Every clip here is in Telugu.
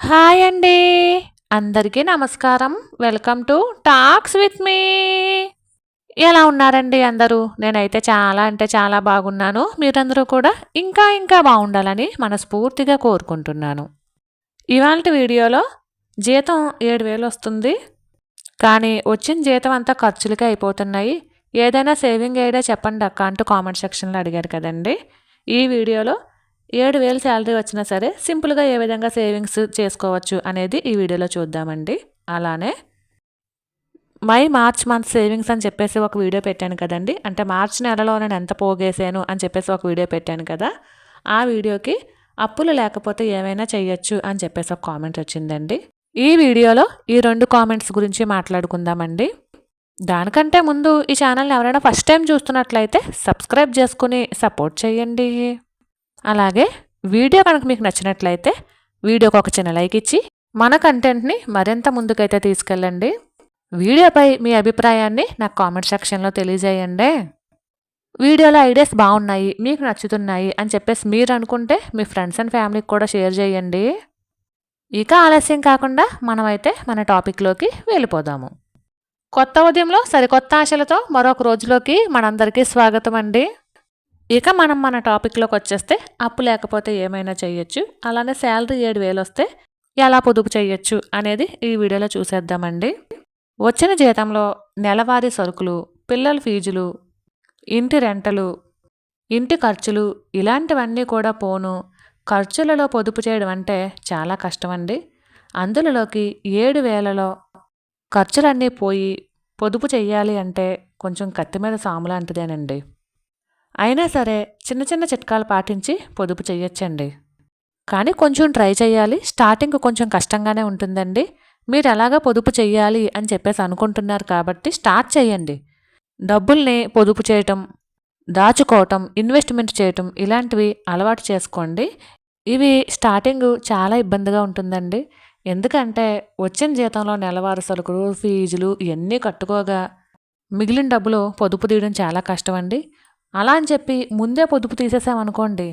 హాయ్ అండి. అందరికీ నమస్కారం. Welcome to talks with me. ఎలా ఉన్నారండి అందరూ? నేనైతే చాలా అంటే చాలా బాగున్నాను. మీరందరూ కూడా ఇంకా ఇంకా బాగుండాలని మనస్ఫూర్తిగా కోరుకుంటున్నాను. ఇవాళ వీడియోలో జీతం ఏడు వేలు వస్తుంది. కానీ వచ్చిన జీతం అంతా ఖర్చులకే అయిపోతున్నాయి. ఏదైనా సేవింగ్ ఐడియా చెప్పండి అక్క అంటూ కామెంట్ సెక్షన్లో అడిగారు కదండి. ఈ వీడియోలో ఏడు వేలు శాలరీ వచ్చినా సరే సింపుల్గా ఏ విధంగా సేవింగ్స్ చేసుకోవచ్చు అనేది ఈ వీడియోలో చూద్దామండి. అలానే మై మార్చ్ మంత్ సేవింగ్స్ అని చెప్పేసి ఒక వీడియో పెట్టాను కదండి. అంటే మార్చ్ నెలలో నేను ఎంత పోగేసాను అని చెప్పేసి ఒక వీడియో పెట్టాను కదా. ఆ వీడియోకి అప్పులు లేకపోతే ఏమైనా చేయొచ్చు అని చెప్పేసి ఒక కామెంట్ వచ్చిందండి. ఈ వీడియోలో ఈ రెండు కామెంట్స్ గురించి మాట్లాడుకుందామండి. దానికంటే ముందు ఈ ఛానల్ని ఎవరైనా ఫస్ట్ టైం చూస్తున్నట్లయితే సబ్స్క్రైబ్ చేసుకుని సపోర్ట్ చేయండి. అలాగే వీడియో కనుక మీకు నచ్చినట్లయితే వీడియోకి ఒక చిన్న లైక్ ఇచ్చి మన కంటెంట్ని మరింత ముందుకైతే తీసుకెళ్ళండి. వీడియోపై మీ అభిప్రాయాన్ని నాకు కామెంట్ సెక్షన్లో తెలియజేయండి. వీడియోలో ఐడియాస్ బాగున్నాయి మీకు నచ్చుతున్నాయి అని చెప్పేసి మీరు అనుకుంటే మీ ఫ్రెండ్స్ అండ్ ఫ్యామిలీకి కూడా షేర్ చేయండి. ఇక ఆలస్యం కాకుండా మనమైతే మన టాపిక్లోకి వెళ్ళిపోదాము. కొత్త ఉదయంలో సరికొత్త ఆశలతో మరొక రోజులోకి మనందరికీ స్వాగతం అండి. ఇక మనం మన టాపిక్లోకి వచ్చేస్తే అప్పు లేకపోతే ఏమైనా చేయొచ్చు అలానే శాలరీ ఏడు వేలు వస్తే ఎలా పొదుపు చేయొచ్చు అనేది ఈ వీడియోలో చూసేద్దామండి. వచ్చిన జీతంలో నెలవారీ సరుకులు పిల్లల ఫీజులు ఇంటి రెంటలు ఇంటి ఖర్చులు ఇలాంటివన్నీ కూడా పోను. ఖర్చులలో పొదుపు చేయడం అంటే చాలా కష్టమండి. అందులోకి ఏడు వేలలో ఖర్చులన్నీ పోయి పొదుపు చెయ్యాలి అంటే కొంచెం కత్తి మీద సాము లాంటిదేనండి. అయినా సరే చిన్న చిన్న చిట్కాలు పాటించి పొదుపు చేయొచ్చండి కానీ కొంచెం ట్రై చేయాలి స్టార్టింగ్ కొంచెం కష్టంగానే ఉంటుందండి. మీరు ఎలాగా పొదుపు చేయాలి అని చెప్పేసి అనుకుంటున్నారు కాబట్టి స్టార్ట్ చేయండి డబ్బుల్ని పొదుపు చేయటం దాచుకోవటం ఇన్వెస్ట్మెంట్ చేయటం ఇలాంటివి అలవాటు చేసుకోండి. ఇవి స్టార్టింగ్ చాలా ఇబ్బందిగా ఉంటుందండి. ఎందుకంటే వచ్చిన జీతంలో నెలవారు సరుకులు ఫీజులు ఇవన్నీ కట్టుకోగా మిగిలిన డబ్బులు పొదుపు తీయడం చాలా కష్టం అండి అలా అని చెప్పి ముందే పొదుపు తీసేసామనుకోండి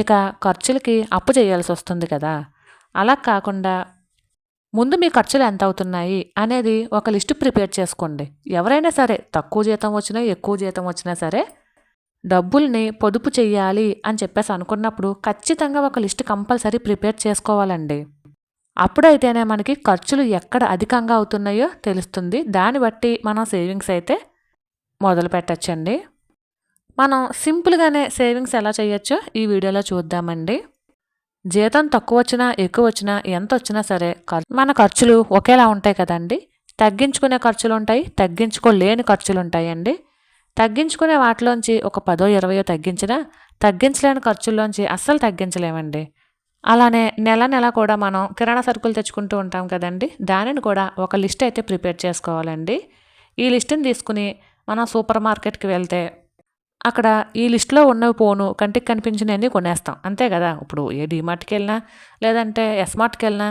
ఇక ఖర్చులకి అప్పు చేయాల్సి వస్తుంది కదా. అలా కాకుండా ముందు మీ ఖర్చులు ఎంత అవుతున్నాయి అనేది ఒక లిస్టు ప్రిపేర్ చేసుకోండి. ఎవరైనా సరే తక్కువ జీతం వచ్చినా ఎక్కువ జీతం వచ్చినా సరే డబ్బుల్ని పొదుపు చేయాలి అని చెప్పేసి అనుకున్నప్పుడు ఖచ్చితంగా ఒక లిస్ట్ కంపల్సరీ ప్రిపేర్ చేసుకోవాలండి. అప్పుడైతేనే మనకి ఖర్చులు ఎక్కడ అధికంగా అవుతున్నాయో తెలుస్తుంది. దాన్ని బట్టి మనం సేవింగ్స్ అయితే మొదలు పెట్టచ్చండి. మనం సింపుల్గానే సేవింగ్స్ ఎలా చేయొచ్చో ఈ వీడియోలో చూద్దామండి. జీతం తక్కువ వచ్చినా ఎక్కువ వచ్చినా ఎంత వచ్చినా సరే మన ఖర్చులు ఒకేలా ఉంటాయి కదండి. తగ్గించుకునే ఖర్చులు ఉంటాయి తగ్గించుకోలేని ఖర్చులు ఉంటాయండి తగ్గించుకునే వాటిలోంచి ఒక పదో ఇరవయో తగ్గించినా తగ్గించలేని ఖర్చుల్లోంచి అస్సలు తగ్గించలేమండి. అలానే నెల నెల కూడా మనం కిరాణా సరుకులు తెచ్చుకుంటూ ఉంటాం కదండి. దానిని కూడా ఒక లిస్ట్ అయితే ప్రిపేర్ చేసుకోవాలండి. ఈ లిస్టుని తీసుకుని మనం సూపర్ మార్కెట్కి వెళ్తే అక్కడ ఈ లిస్ట్లో ఉన్నవి పోను కంటికి కనిపించినవన్నీ కొనేస్తాం. అంతే కదా. ఇప్పుడు ఏ డీమార్ట్కి వెళ్ళినా లేదంటే ఎస్మార్ట్కి వెళ్ళినా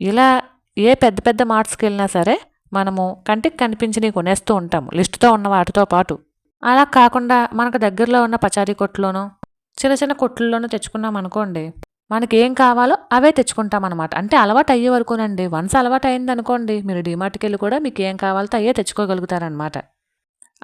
ఇలా ఏ పెద్ద పెద్ద మార్ట్స్కి వెళ్ళినా సరే మనము కంటికి కనిపించినవి కొనేస్తూ ఉంటాము లిస్టుతో ఉన్న వాటితో పాటు. అలా కాకుండా మనకు దగ్గరలో ఉన్న పచారీ కొట్లోనూ చిన్న చిన్న కొట్లలోనూ తెచ్చుకున్నాం అనుకోండి మనకి ఏం కావాలో అవే తెచ్చుకుంటాం అనమాట అంటే అలవాటు అయ్యే వరకునండి వన్స్ అలవాటు అయింది అనుకోండి మీరు డిమార్ట్కి వెళ్ళి కూడా మీకు ఏం కావాలో అయ్యే తెచ్చుకోగలుగుతారనమాట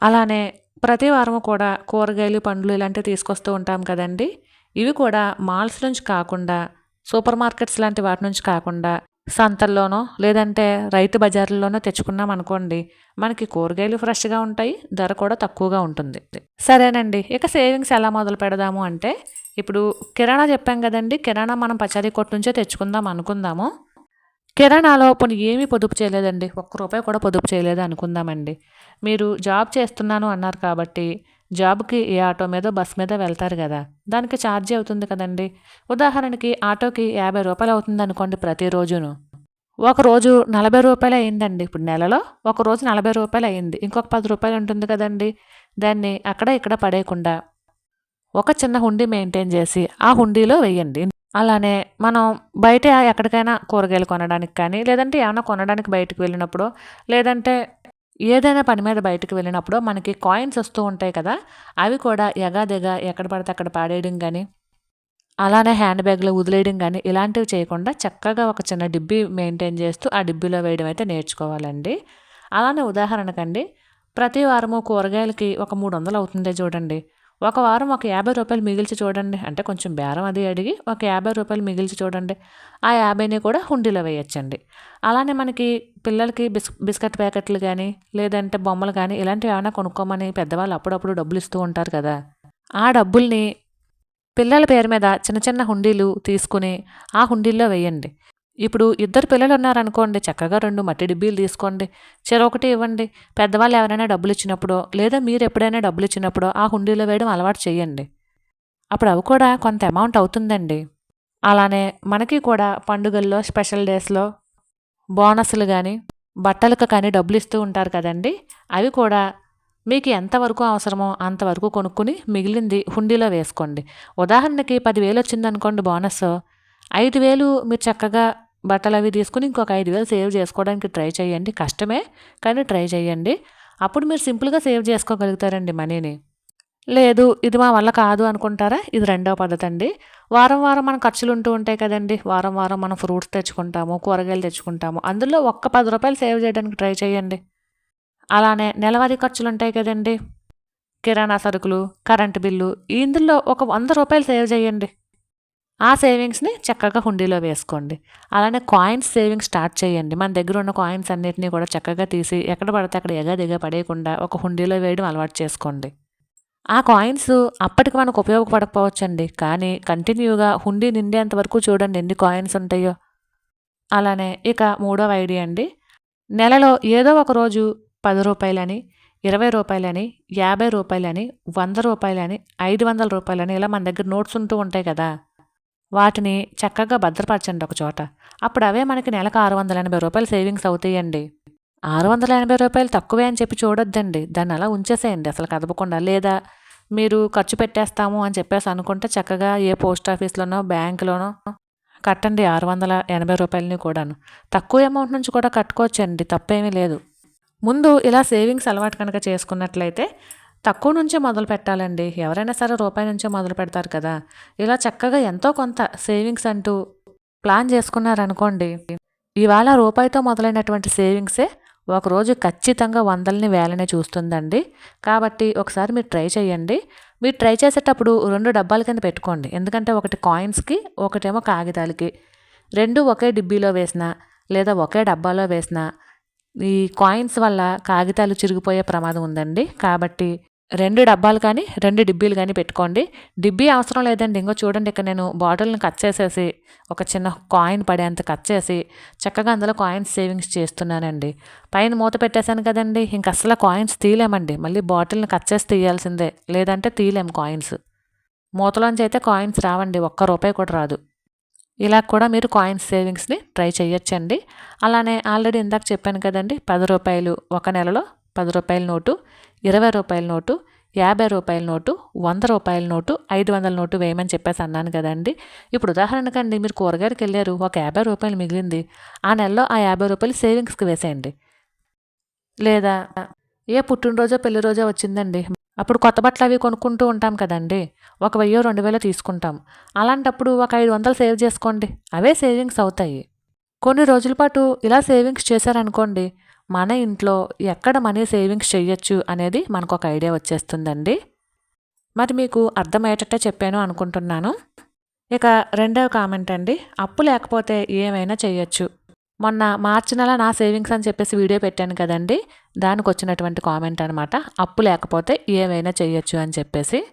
అలానే ప్రతి వారం కూడా కూరగాయలు పండ్లు ఇలాంటివి తీసుకొస్తూ ఉంటాం కదండి. ఇవి కూడా మాల్స్ నుంచి కాకుండా సూపర్ మార్కెట్స్ లాంటి వాటి నుంచి కాకుండా సంతల్లోనో లేదంటే రైతు బజార్లలోనో తెచ్చుకున్నాం అనుకోండి మనకి కూరగాయలు ఫ్రెష్గా ఉంటాయి ధర కూడా తక్కువగా ఉంటుంది. సరేనండి ఇక సేవింగ్స్ ఎలా మొదలు పెడదాము అంటే ఇప్పుడు కిరాణా చెప్పాం కదండి కిరాణా మనం పచారీ కొట్టు నుంచే తెచ్చుకుందాం అనుకుందాము. కిరాణాలో పోనీ ఏమీ పొదుపు చేయలేదండి. ఒక్క రూపాయి కూడా పొదుపు చేయలేదు అనుకుందామండి. మీరు జాబ్ చేస్తున్నాను అన్నారు కాబట్టి జాబ్కి ఏ ఆటో మీద బస్ మీద వెళ్తారు కదా. దానికి ఛార్జీ అవుతుంది కదండి. ఉదాహరణకి ఆటోకి యాభై రూపాయలు అవుతుంది అనుకోండి ప్రతిరోజును ఒక రోజు నలభై రూపాయలు అయిందండి. ఇప్పుడు నెలలో ఒక రోజు నలభై రూపాయలు అయింది. ఇంకొక పది రూపాయలు ఉంటుంది కదండి. దాన్ని అక్కడ ఇక్కడ పడేయకుండా ఒక చిన్న హుండీ మెయింటైన్ చేసి ఆ హుండీలో వేయండి. అలానే మనం బయట ఎక్కడికైనా కూరగాయలు కొనడానికి కానీ లేదంటే ఏమైనా కొనడానికి బయటకు వెళ్ళినప్పుడు లేదంటే ఏదైనా పని మీద బయటకు వెళ్ళినప్పుడు మనకి కాయిన్స్ వస్తూ ఉంటాయి కదా అవి కూడా ఎగాదిగా ఎక్కడ పడితే అక్కడ పాడేయడం కానీ అలానే హ్యాండ్ బ్యాగ్లో వదిలేయడం కానీ ఇలాంటివి చేయకుండా చక్కగా ఒక చిన్న డిబ్బీ మెయింటైన్ చేస్తూ ఆ డిబ్బీలో వేయడం అయితే నేర్చుకోవాలండి. అలానే ఉదాహరణకండి ప్రతి వారము కూరగాయలకి ఒక మూడు వందలు అవుతుందే చూడండి. ఒక వారం ఒక యాభై రూపాయలు మిగిల్చి చూడండి. అంటే కొంచెం బేరం అది అడిగి ఒక యాభై రూపాయలు మిగిల్చి చూడండి. ఆ యాభైని కూడా హుండీలో వేయచ్చండి. అలానే మనకి పిల్లలకి బిస్ బిస్కెట్ ప్యాకెట్లు కానీ లేదంటే బొమ్మలు కానీ ఇలాంటివి ఏమైనా కొనుక్కోమని పెద్దవాళ్ళు అప్పుడప్పుడు డబ్బులు ఇస్తూ ఉంటారు కదా. ఆ డబ్బుల్ని పిల్లల పేరు మీద చిన్న చిన్న హుండీలు తీసుకుని ఆ హుండీల్లో వేయండి. ఇప్పుడు ఇద్దరు పిల్లలు ఉన్నారనుకోండి చక్కగా రెండు మట్టి డిబ్బీలు తీసుకోండి చెరొకటి ఇవ్వండి. పెద్దవాళ్ళు ఎవరైనా డబ్బులు ఇచ్చినప్పుడో లేదా మీరు ఎప్పుడైనా డబ్బులు ఇచ్చినప్పుడో ఆ హుండీలో వేయడం అలవాటు చేయండి. అప్పుడు అవి కూడా కొంత అమౌంట్ అవుతుందండి. అలానే మనకి కూడా పండుగల్లో స్పెషల్ డేస్లో బోనస్లు కానీ బట్టలకు కానీ డబ్బులు ఇస్తూ ఉంటారు కదండి. అవి కూడా మీకు ఎంతవరకు అవసరమో అంతవరకు కొనుక్కుని మిగిలింది హుండీలో వేసుకోండి. ఉదాహరణకి పదివేలు వచ్చిందనుకోండి బోనస్ ఐదు వేలు మీరు చక్కగా బట్టలు అవి తీసుకుని ఇంకొక ఐదు వేలు సేవ్ చేసుకోవడానికి ట్రై చేయండి. కష్టమే కానీ ట్రై చేయండి. అప్పుడు మీరు సింపుల్గా సేవ్ చేసుకోగలుగుతారండి మనీని. లేదు ఇది మా వల్ల కాదు అనుకుంటారా? ఇది రెండవ పద్ధతి అండి. వారం వారం మన ఖర్చులు ఉంటూ ఉంటాయి కదండి. వారం వారం మనం ఫ్రూట్స్ తెచ్చుకుంటాము కూరగాయలు తెచ్చుకుంటాము. అందులో ఒక్క పది రూపాయలు సేవ్ చేయడానికి ట్రై చేయండి. అలానే నెలవారీ ఖర్చులు ఉంటాయి కదండి. కిరాణా సరుకులు కరెంటు బిల్లు ఇందులో ఒక వంద రూపాయలు సేవ్ చేయండి. ఆ సేవింగ్స్ని చక్కగా హుండీలో వేసుకోండి. అలానే కాయిన్స్ సేవింగ్స్ స్టార్ట్ చేయండి. మన దగ్గర ఉన్న కాయిన్స్ అన్నిటినీ కూడా చక్కగా తీసి ఎక్కడ పడితే అక్కడ ఎగ దిగ పడేయకుండా ఒక హుండీలో వేయడం అలవాటు చేసుకోండి. ఆ కాయిన్స్ అప్పటికి మనకు ఉపయోగపడకపోవచ్చండి. కానీ కంటిన్యూగా హుండీ నిండేంత వరకు చూడండి ఎన్ని కాయిన్స్ ఉంటాయో. అలానే ఇక మూడవ ఐడియా అండి. నెలలో ఏదో ఒక రోజు పది రూపాయలని ఇరవై రూపాయలని యాభై రూపాయలని వంద రూపాయలని ఐదు వందల రూపాయలని ఇలా మన దగ్గర నోట్స్ ఉంటూ ఉంటాయి కదా. వాటిని చక్కగా భద్రపరచండి ఒక చోట. అప్పుడు అవే మనకి నెలకు ఆరు వందల ఎనభై రూపాయలు సేవింగ్స్ అవుతాయండి. ఆరు వందల ఎనభై రూపాయలు తక్కువే అని చెప్పి చూడొద్దండి. దాన్ని అలా ఉంచేసేయండి. అసలు కదపకుండా లేదా మీరు ఖర్చు పెట్టేస్తాము అని చెప్పేసి అనుకుంటే చక్కగా ఏ పోస్ట్ ఆఫీస్లోనో బ్యాంకులోనో కట్టండి ఆరు వందల ఎనభై రూపాయలని కూడాను. తక్కువ అమౌంట్ నుంచి కూడా కట్టుకోవచ్చండి. తప్పేమీ లేదు. ముందు ఇలా సేవింగ్స్ అలవాటు కనుక చేసుకున్నట్లయితే తక్కువ నుంచే మొదలు పెట్టాలండి. ఎవరైనా సరే రూపాయి నుంచే మొదలు పెడతారు కదా. ఇలా చక్కగా ఎంతో కొంత సేవింగ్స్ అంటూ ప్లాన్ చేసుకున్నారనుకోండి ఇవాళ రూపాయితో మొదలైనటువంటి సేవింగ్సే ఒకరోజు ఖచ్చితంగా వందలని వేలనే చూస్తుందండి. కాబట్టి ఒకసారి మీరు ట్రై చేయండి. మీరు ట్రై చేసేటప్పుడు రెండు డబ్బాల కింద పెట్టుకోండి. ఎందుకంటే ఒకటి కాయిన్స్కి ఒకటేమో కాగితాలకి. రెండు ఒకే డిబ్బీలో వేసినా లేదా ఒకే డబ్బాలో వేసినా ఈ కాయిన్స్ వల్ల కాగితాలు చిరిగిపోయే ప్రమాదం ఉందండి. కాబట్టి రెండు డబ్బాలు కానీ రెండు డిబ్బీలు కానీ పెట్టుకోండి. డిబ్బీ అవసరం లేదండి. ఇంకో చూడండి ఇక్కడ నేను బాటిల్ని కట్ చేసేసి ఒక చిన్న కాయిన్ పడేంత కట్ చేసి చక్కగా అందులో కాయిన్స్ సేవింగ్స్ చేస్తున్నానండి. పైన మూత పెట్టేశాను కదండి. ఇంక అసలు కాయిన్స్ తీయలేమండి. మళ్ళీ బాటిల్ని కట్ చేసి తీయాల్సిందే. లేదంటే తీయలేము కాయిన్స్. మూతలోంచి అయితే కాయిన్స్ రావండి. ఒక్క రూపాయి కూడా రాదు. ఇలా కూడా మీరు కాయిన్స్ సేవింగ్స్ని ట్రై చేయొచ్చండి. అలానే ఆల్రెడీ ఇందాక చెప్పాను కదండి పది రూపాయలు ఒక నెలలో పది రూపాయల నోటు ఇరవై రూపాయల నోటు యాభై రూపాయల నోటు వంద రూపాయల నోటు ఐదు వందల నోటు వేయమని చెప్పేసి అన్నాను కదండి. ఇప్పుడు ఉదాహరణకండి మీరు కూరగాయలకు వెళ్ళారు ఒక యాభై రూపాయలు మిగిలింది. ఆ నెలలో ఆ యాభై రూపాయలు సేవింగ్స్కి వేసేయండి. లేదా ఏ పుట్టినరోజో పెళ్ళి రోజో వచ్చిందండి. అప్పుడు కొత్త బట్టలు అవి కొనుక్కుంటూ ఉంటాం కదండి. ఒక వెయ్యో రెండు వేలో తీసుకుంటాం. అలాంటప్పుడు ఒక ఐదు వందలు సేవ్ చేసుకోండి. అవే సేవింగ్స్ అవుతాయి. కొన్ని రోజుల పాటు ఇలా సేవింగ్స్ చేశారనుకోండి మన ఇంట్లో ఎక్కడ మనీ సేవింగ్స్ చేయొచ్చు అనేది మనకు ఒక ఐడియా వచ్చేస్తుందండి. మరి మీకు అర్థమయ్యేటట్టే చెప్పాను అనుకుంటున్నాను. ఇక రెండవ కామెంట్ అండి. అప్పు లేకపోతే ఏమైనా చేయొచ్చు. మొన్న మార్చి నెల నా సేవింగ్స్ అని చెప్పేసి వీడియో పెట్టాను కదండి. దానికి వచ్చినటువంటి కామెంట్ అనమాట అప్పు లేకపోతే ఏమైనా చేయొచ్చు అని చెప్పేసి.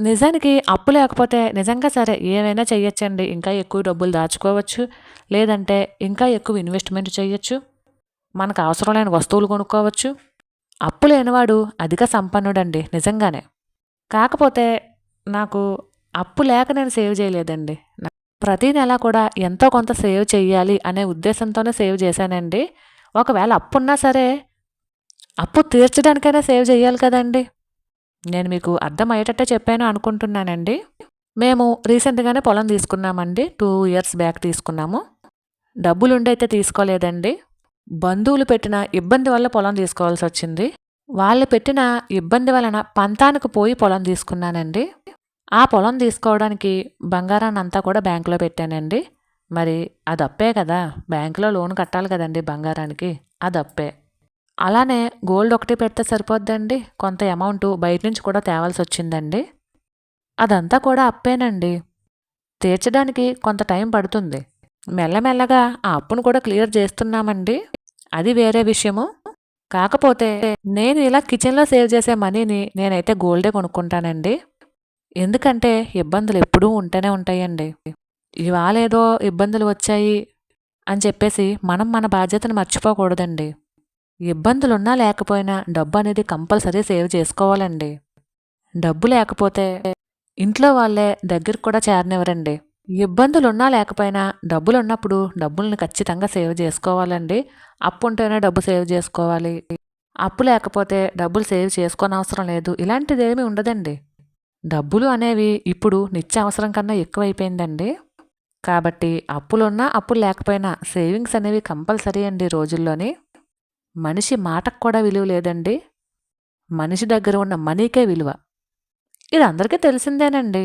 నిజానికి అప్పు లేకపోతే నిజంగా సరే ఏమైనా చేయొచ్చండి. ఇంకా ఎక్కువ డబ్బులు దాచుకోవచ్చు. లేదంటే ఇంకా ఎక్కువ ఇన్వెస్ట్మెంట్ చేయొచ్చు. మనకు అవసరం లేని వస్తువులు కొనుక్కోవచ్చు. అప్పు లేనివాడు అధిక సంపన్నుడండి నిజంగానే. కాకపోతే నాకు అప్పు లేక నేను సేవ్ చేయలేదండి. ప్రతి నెల కూడా ఎంతో కొంత సేవ్ చేయాలి అనే ఉద్దేశంతోనే సేవ్ చేశానండి. ఒకవేళ అప్పు ఉన్నా సరే అప్పు తీర్చడానికైనా సేవ్ చేయాలి కదండి. నేను మీకు అర్థమయ్యేటట్టే చెప్పాను అనుకుంటున్నానండి. మేము రీసెంట్గానే పొలం తీసుకున్నామండి. టూ ఇయర్స్ బ్యాక్ తీసుకున్నాము. డబ్బులుండైతే తీసుకోలేదండి. బంధువులు పెట్టిన ఇబ్బంది వల్ల పొలం తీసుకోవాల్సి వచ్చింది. వాళ్ళు పెట్టిన ఇబ్బంది వలన పంతానికి పోయి పొలం తీసుకున్నానండి. ఆ పొలం తీసుకోవడానికి బంగారాన్ని అంతా కూడా బ్యాంకులో పెట్టానండి. మరి అది అప్పే కదా. బ్యాంకులో లోన్ కట్టాలి కదండి బంగారానికి. అది అప్పే అలానే గోల్డ్ ఒకటి పెడితే సరిపోద్దండి. కొంత అమౌంట్ బయట నుంచి కూడా తేవాల్సి వచ్చిందండి. అదంతా కూడా అప్పేనండి. తీర్చడానికి కొంత టైం పడుతుంది. మెల్లమెల్లగా ఆ అప్పును కూడా క్లియర్ చేస్తున్నామండి. అది వేరే విషయము. కాకపోతే నేను ఇలా కిచెన్లో సేవ్ చేసే మనీని నేనైతే గోల్డే కొనుక్కుంటానండి. ఎందుకంటే ఇబ్బందులు ఎప్పుడూ ఉంటూనే ఉంటాయండి. ఇవాళేదో ఇబ్బందులు వచ్చాయి అని చెప్పేసి మనం మన బాధ్యతను మర్చిపోకూడదండి. ఇబ్బందులున్నా లేకపోయినా డబ్బు అనేది కంపల్సరీ సేవ్ చేసుకోవాలండి. డబ్బు లేకపోతే ఇంట్లో వాళ్ళే దగ్గరికి కూడా చేరనివ్వరండి. ఇబ్బందులున్నా లేకపోయినా డబ్బులు ఉన్నప్పుడు డబ్బుల్ని ఖచ్చితంగా సేవ్ చేసుకోవాలండి. అప్పు ఉంటేనే డబ్బు సేవ్ చేసుకోవాలి. అప్పు లేకపోతే డబ్బులు సేవ్ చేసుకోని అవసరం లేదు. ఇలాంటిది ఏమీ ఉండదండి. డబ్బులు అనేవి ఇప్పుడు నిత్య అవసరం కన్నా ఎక్కువైపోయిందండి. కాబట్టి అప్పులున్నా అప్పులు లేకపోయినా సేవింగ్స్ అనేవి కంపల్సరీ అండి రోజుల్లోని. మనిషి మాటకు కూడా విలువ లేదండి. మనిషి దగ్గర ఉన్న మనీకే విలువ. ఇది అందరికీ తెలిసిందేనండి.